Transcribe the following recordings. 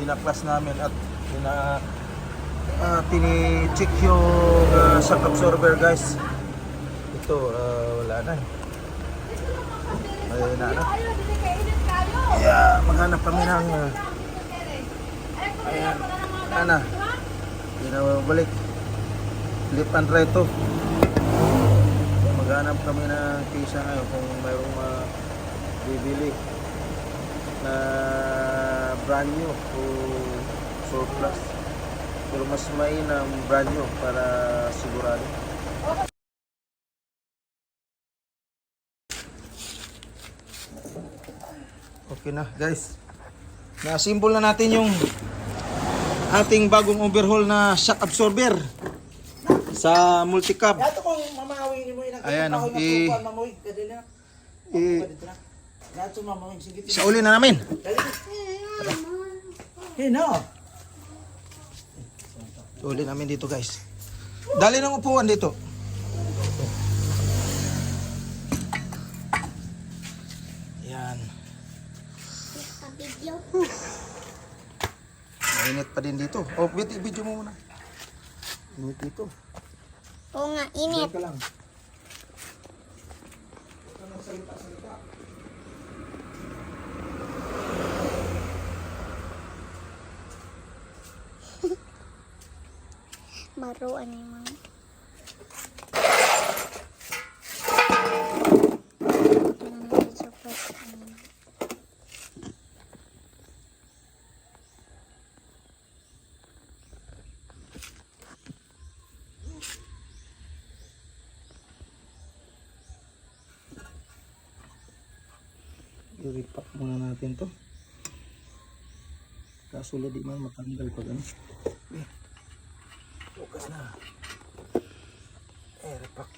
dinaklas namin at dina, uh, tini-check yung uh, shock absorber guys. Ito, ah, wala na eh. Ay, na ano. Yeah, maghanap kami ng uh, ayan. Hindi na balik. Flip and try to. Maghanap kami ng pisa ngayon kung mayroong uh, bibili na brand new o surplus. Pero mas mainam brand new para sigurado. Okay na guys. Na-symbol na natin yung ating bagong overhaul na shock absorber sa multicab. Yato kong mamawin mo inang Ayan, oh, i-. I-. Yato mamawin sige. Sa uli na namin. Hino. Uli namin dito guys. Dali ng upuan dito. Yan. Mainit pa din dito. Oh, video, video mo muna. Init dito. Oo nga, init. Diyan ka lang. Maruan ni mga. Ito sa first ano. I-repack muna natin to. Kaso di man matanggal pag ano. Eh, na. Eh, repack.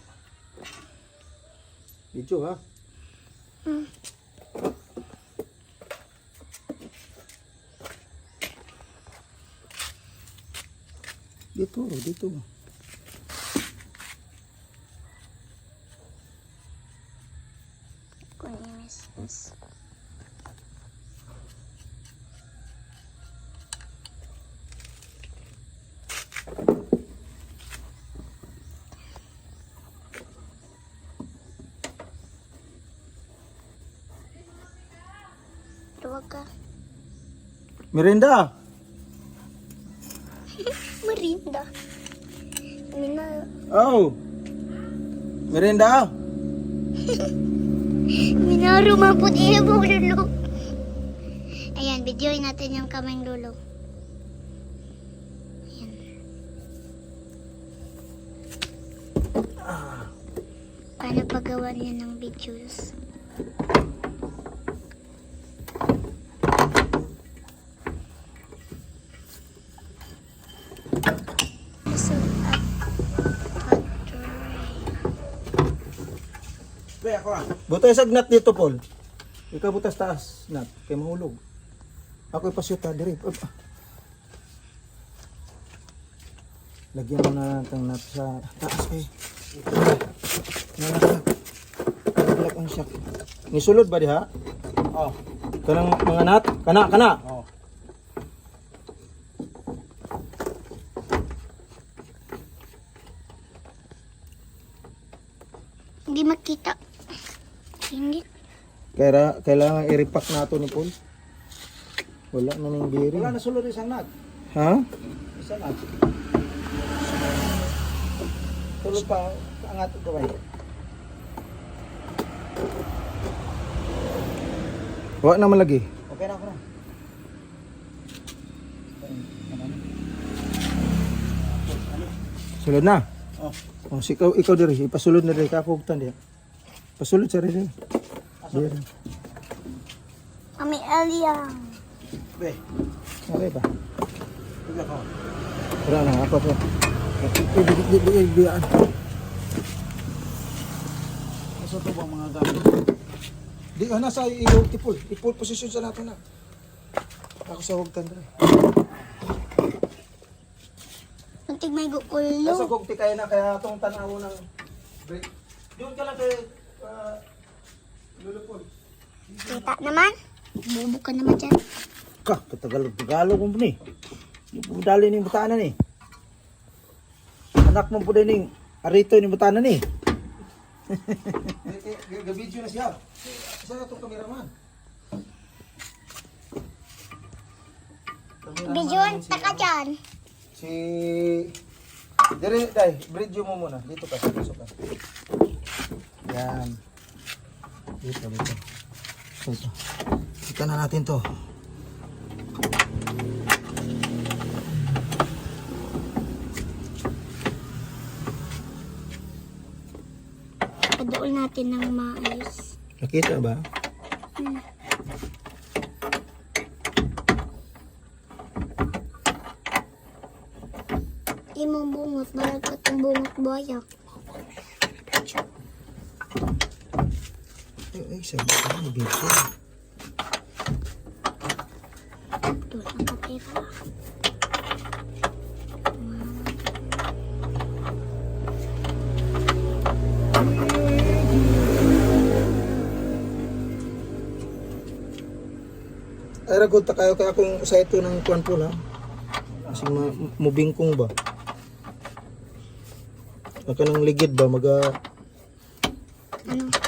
Video ha. Dito, dito. Kung inis. is. Tuwag ka. Merenda. Marinda. Mina, Oh. Merenda. minaro man po di mo lulo. Ayan, videoin natin yung kaming lulo. Ayan. Paano paggawa niya ng videos? Ah. Butas sa nut dito, Paul. Ikaw butas taas, nut. Kaya mahulog. Ako ipasyuta, diri. Lagyan mo na ng nut sa taas kay. Nalaglag. Nalaglag ang shock. Nisulod ba diha? Oh. Kanang mga nut? Kana, kana. Oh. Hindi makita. Hindi. Kaya kailangan i-repack nato ni Paul. Wala na ning bearing. Wala na sulod isang nag. Ha? Isa nag. Tulog pa angat ko ba? Wala naman lagi. Okay na ako na. Sulod na. Oh. Oh, si ikaw, ikaw diri, ipasulod na diri ka ako hugtan diha. Pasulod sa diri. Diri. Kami aliyang. Be. Okay ba? Tuloy ako. Wala na ako po. Di di di di di di- Asa to bang mga gamit? Di ka nasa iyo tipol. Tipol position sa nato na. Ako sa hugtan diri. Muntik may Nasa gukulo. gugti kaya na kaya tong tanaw ng break. Doon ka lang kay uh. Kita naman. Bubo ka naman dyan. Ka, katagalog-tagalog mo ni. Yung pumidali ni butanan ni. Anak mo po din yung arito ni butanan ni. Gabidyo na siya. Isa na itong kameraman. Bidyon, taka dyan. Si... Dire, dai, bridge mo muna. Dito ka, dito ka. Yan. Dito, dito. Dito. Kita na natin to. Padool natin ng maayos. Nakita ba? Imong bungot, barag ka itong bungot buhaya. Sabi ko, video. Doon ang kapira. Ay, ragod ta kayo kaya kung sa ito ng kuwan po lang. Kasi mubingkong ba? Maka ng ligid ba? Maga... Ano?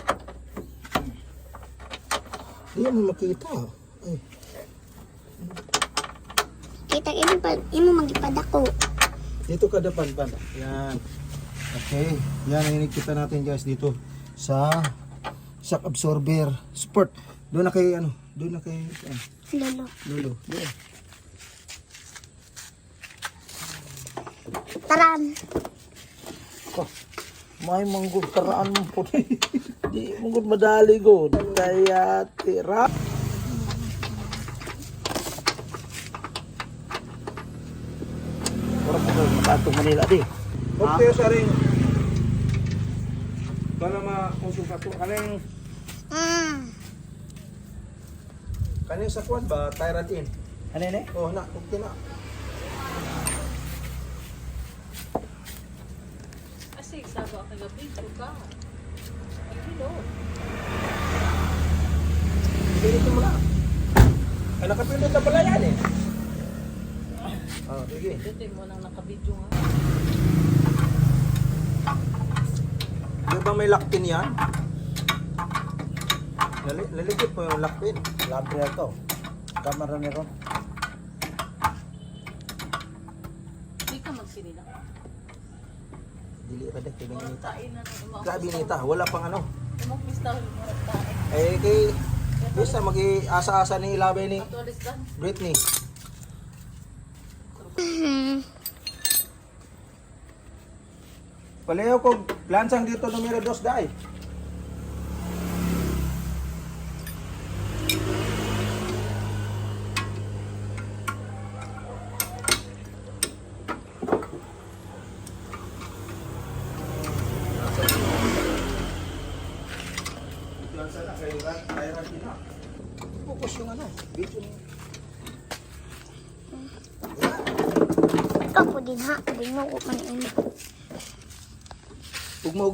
Mo makita. Ay, Kita imo pa, imo magipadako. dito ka dapan pan. Yan. Okay. Yan ang inikita natin guys dito sa shock absorber sport. Doon na kay ano? Doon na kay ano, Lolo. Lolo. Doon. Taran. May manggod karaan mo po. Di manggod madali go. Kaya tira. Orang mo matatong Manila di. Okay, sorry. Para makonsulta ko. Kaning, Mm. kaning sa kuwan ba? Tyrantin. Ano ni? Oh, na. Okay na. Kasi sabi ako kagabi, ka. Dito mo na. Ay, nakapindot na pala yan eh. Ah, sige. Dito mo nang nakabidyo nga. Di ba may lock-pin yan? Lali laligit mo yung lock-pin. Labi na to. Kamera ni Ron. Hindi ka magsinila. Dili ra dek Grabe nita, wala pang ano. Eh kay bisa magi-asa-asa ni ilabay ni. Britney. Palayo ko lansang dito numero 2 dai. Focus yung ano, video niya. Ikaw po din ha. Binuko man imo.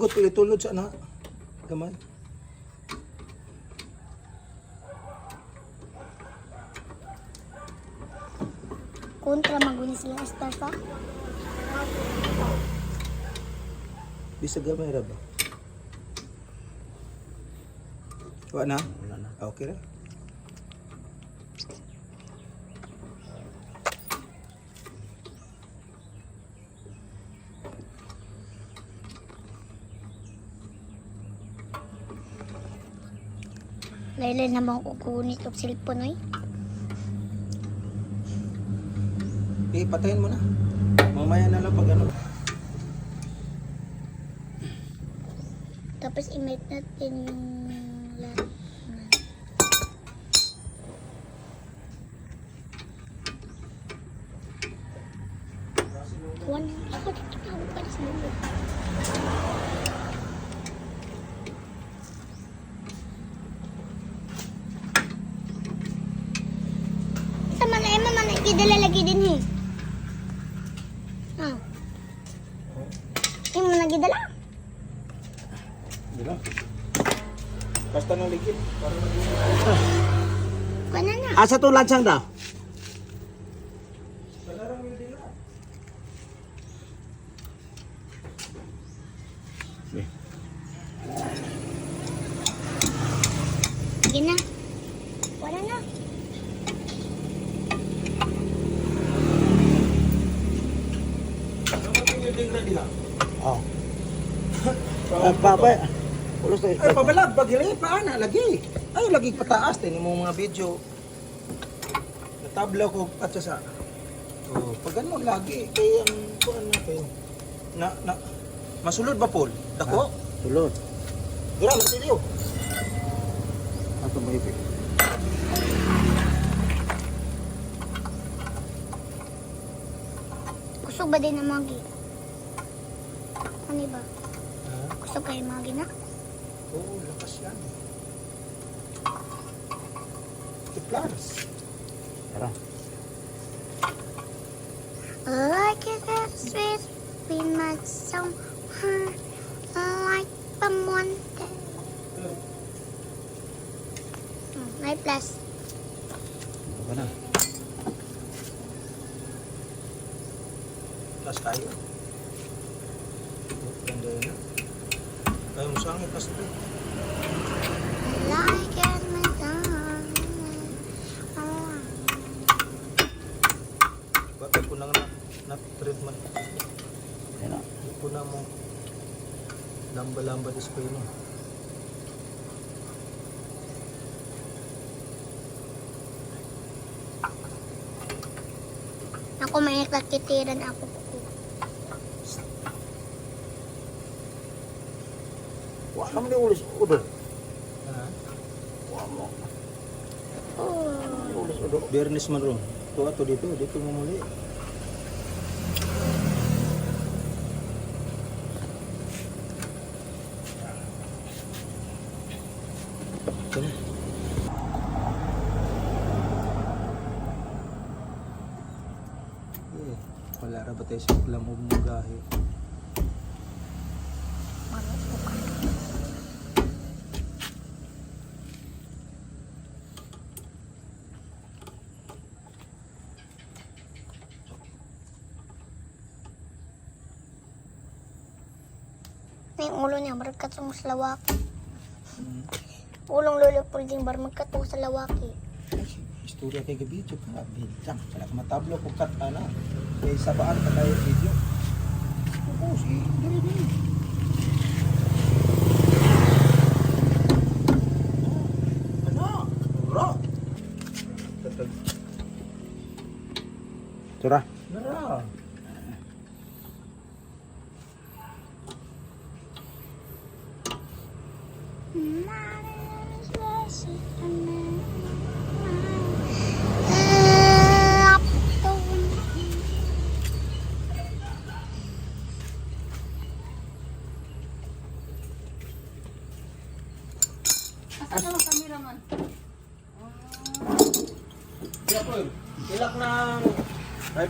Ug maugot pili tulod sa na. Gamay. Kontra maguni sila star pa. Bisa gamay ra ba? Wa na? Wala na. Ah, Okay ra. Lailay naman ko kunit og cellphone oy. Eh, patayin mo na. Mamaya na lang pag ano. Tapos i-mute natin yung lahat. Asa to lansang daw? Sige na. Wala na. Oh. Ah, Papa, ulos na Ay, pabalag, pagilay, paana, lagi. Ay, lagi pataas, tinan mo mga video. Natabla ko at sa Oh, pag ano, lagi, kaya ang kuan na kayo. Na, na, masulod ba, Paul? Dako? Tulod. Dura, matilyo. Ato mo ipit. Gusto ba din ng magi? Ano ba? Gusto kayo magi na? Oo, lakas yan. Tiplas. Tara. Like it is sweet, we met some her like the mountain. Hmm, May plus. Ka na. Plus tayo. Ganda yun. Kaya mo sangit, plus tayo. Like it my darling. Oh, Bakit ko nang na, na treatment. Yan na. Hindi ko na mo lamba-lamba display no. Ako may nakakitiran ako. Wa naman ni ulis udo. Ha? Wa mo. Oh. Ulis udo. Bernis man ron. Ito ato dito, dito mo muli. Ito na. Eh, wala ra ba tayo sa ulam o mugahe? Na yung ulo niya, baragkatong sa lawaki. Ulong lolo po din bar magkatong sa lawaki. Ay, istorya kay video ka bintang. Kaya matablo ko kat ana kay sabaan ka tayo video. Oo si dili dili ano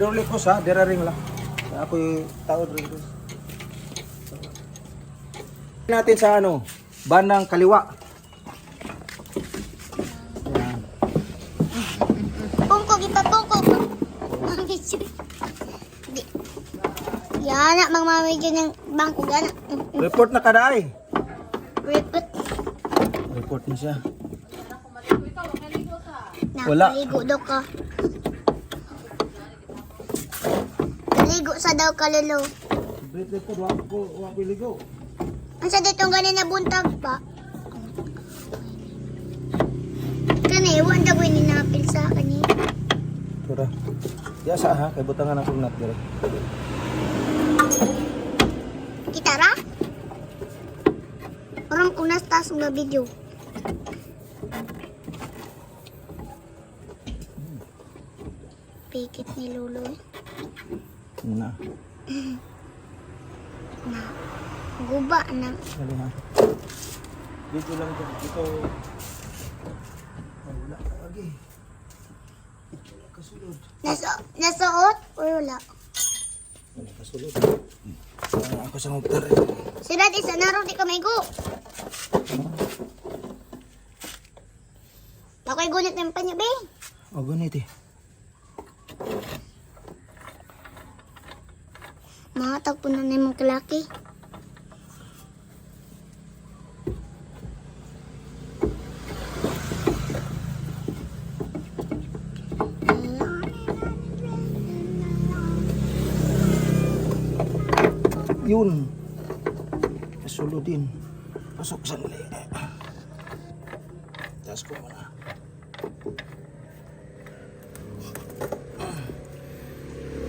hydraulic hose ha, dira ring lang. Ako yung tao rin ko. natin sa ano, bandang kaliwa. Yan. Pungko, kita. Di. Yana, mga mami dyan ng bangko gana. Report na kadaay. Repeat. Report na siya. Wala. Nakaligo daw ka. Sa daw kalilo. Break report, wag ko, wag ko ligo. Ang sa ditong ganin na buntag pa. Kani, iwan daw ni napil sa kani. Tura. Diya sa ha, kay butangan ang kugnat dire. Kita ra? Orang unas tas nga video. Pikit ni Lolo. eh. Na. Na. Guba na. Dali ha. Dito lang dito. Dito. Ay, wala ka lagi. Wala kasulod. Nasa, nasuot o wala? Wala kasulod. Sana ako sa mugtar. Sira di sa naro di kamigo. Ako'y gunit ng panya, be. O ganit eh. Mga tagpunan na yung kalaki. Yun. Nasulo din. Pasok sa muli. Taas ko muna.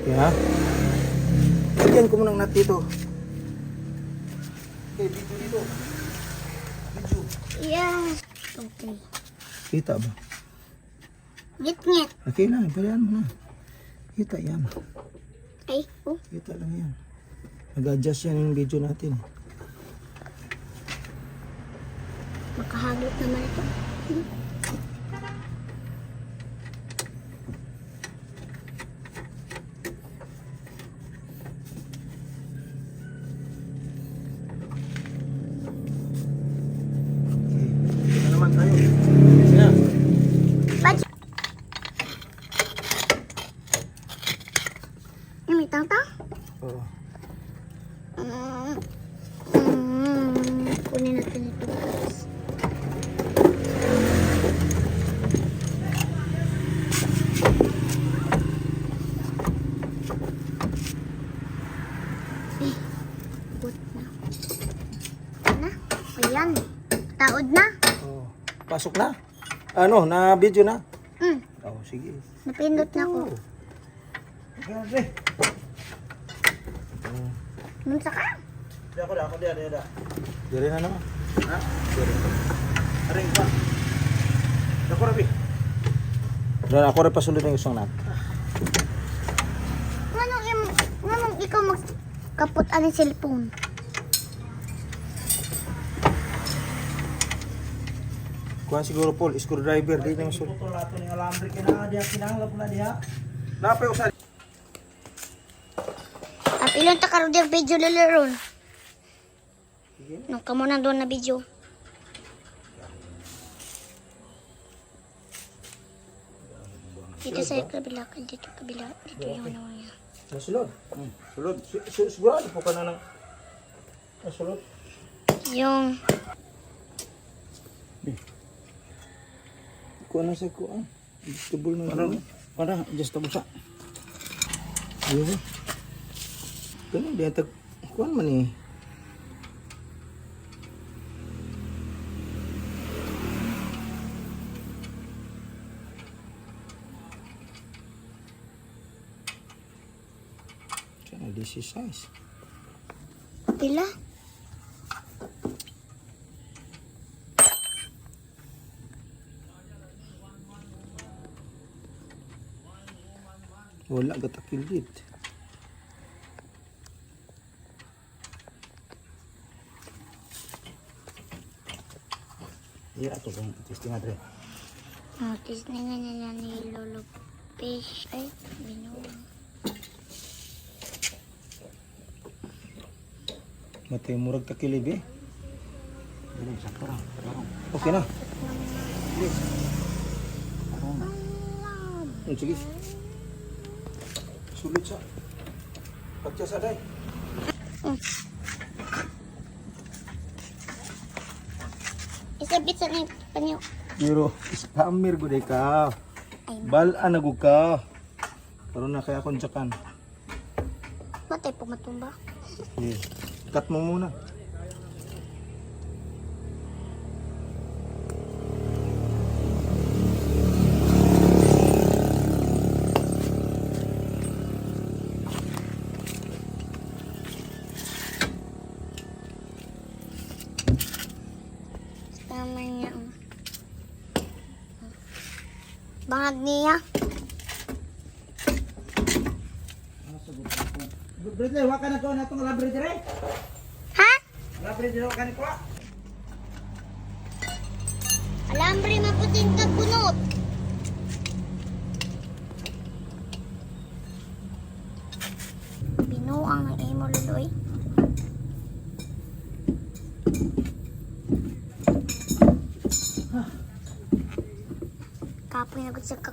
Yeah. Lagyan ko muna ng nut dito. Okay, dito dito. Dito. Yes. Okay. Kita ba? Ngit-ngit. Okay lang, ipalayaan mo na. Kita yan. Ay, oh. Kita lang yan. Nag-adjust yan yung video natin. Makahagot naman ito. Okay. Mm. Kunin natin ito. Eh, gut na. Na? Ayan. Taod na. Oh. Pasok na? Ano, na video na? Hmm. Oh, sige. Napindot na ako. Grabe. Munsa ka? Ako da, ako di, di, di. Dari na naman. Ha? Dari. Aring pa. Ako rabi. Dan ako rin pasunod ng isang nat. Nganong, im, nganong ikaw magkapot ang cellphone? Kuha siguro Paul, screwdriver, di na masul. Ito lato ng alambre ka na, diya kinanglap na diya. Napay usa. At ilan ta karo dir video lalaron? Nung kamo na doon na video. Dito sa kabila, dito kabila, dito yung ano niya. Masulod. Hmm. Sulod. Si- si- Sigurado po ka na ng... Masulod. Yung, Kuha na sa kuha. Vegetable na. Ano? Para, adjustable sa. Ayun. Ganun, di atag... Kuha man eh. Size. pila. Wala gatakilid. Iya, ito kung testing adre. Notice na nga nila ni Lolo Fish. Ay, binuwa. Matay murag eh. Sakto lang. Parang, Okay na. parang, Hmm, sige. Sulit sa. Pagka sa day. Isabit sa na panyo. Pero spammer gud ka. Balaan na gud ka. Karon na kaya akong jakan. matay po matumba. Yeah. Cut mo muna. Tama niya. oh. Bangag niya. Brother, waka na ko na itong alambre dire. Ha? Alambre dire, waka na ko. Alambre maputing kagunot. Binuang ng imo luloy. Kapoy na gud sa.